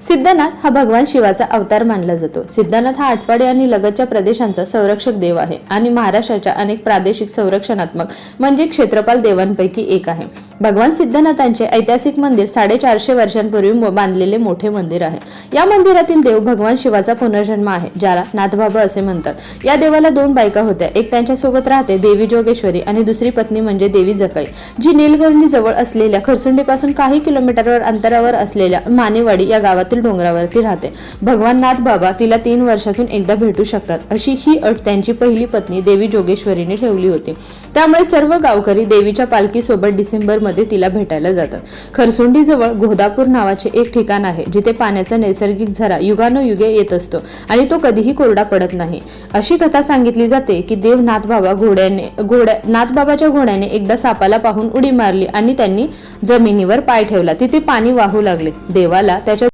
सिद्धनाथ हा भगवान शिवाचा अवतार मानला जातो. सिद्धनाथ हा आटपाडी आणि लगतच्या प्रदेशांचा संरक्षक देव आहे आणि महाराष्ट्राच्या अनेक प्रादेशिक संरक्षणात्मक म्हणजे क्षेत्रपाल देवांपैकी एक आहे. भगवान सिद्धनाथांचे ऐतिहासिक मंदिर साडेचारशे वर्षांपूर्वी बांधलेले मोठे मंदिर आहे. या मंदिरातील देव भगवान शिवाचा पुनर्जन्म आहे ज्याला नाथबाबा असे म्हणतात. या देवाला दोन बायका होत्या. एक त्यांच्यासोबत राहते देवी जोगेश्वरी आणि दुसरी पत्नी म्हणजे देवी जकाई जी नीलगर्णी जवळ असलेल्या खरसुंडीपासून काही किलोमीटरवर अंतरावर असलेल्या मानेवाडी या गावात गावातील डोंगरावरती राहते. भगवान नाथ बाबा तिला तीन वर्षातून एकदा भेटू शकतात अशी ही अट त्यांची पहिली पत्नी देवी जोगेश्वरीने ठेवली होती. त्यामुळे सर्व गावकरी देवीच्या पालखीसोबत डिसेंबरमध्ये तिला भेटायला जातात. खरसुंडी जवळ गोदापूर नावाचे एक ठिकाण आहे जिथे पाण्याचा नैसर्गिक झरा युगानुयुगे येत असतो आणि तो कधीही कोरडा पडत नाही. अशी कथा सांगितली जाते की देव नाथबाबा घोड्याने घोड्या नाथबाबाच्या घोड्याने एकदा सापाला पाहून उडी मारली आणि त्यांनी जमिनीवर पाय ठेवला. तिथे पाणी वाहू लागले. देवाला त्याच्या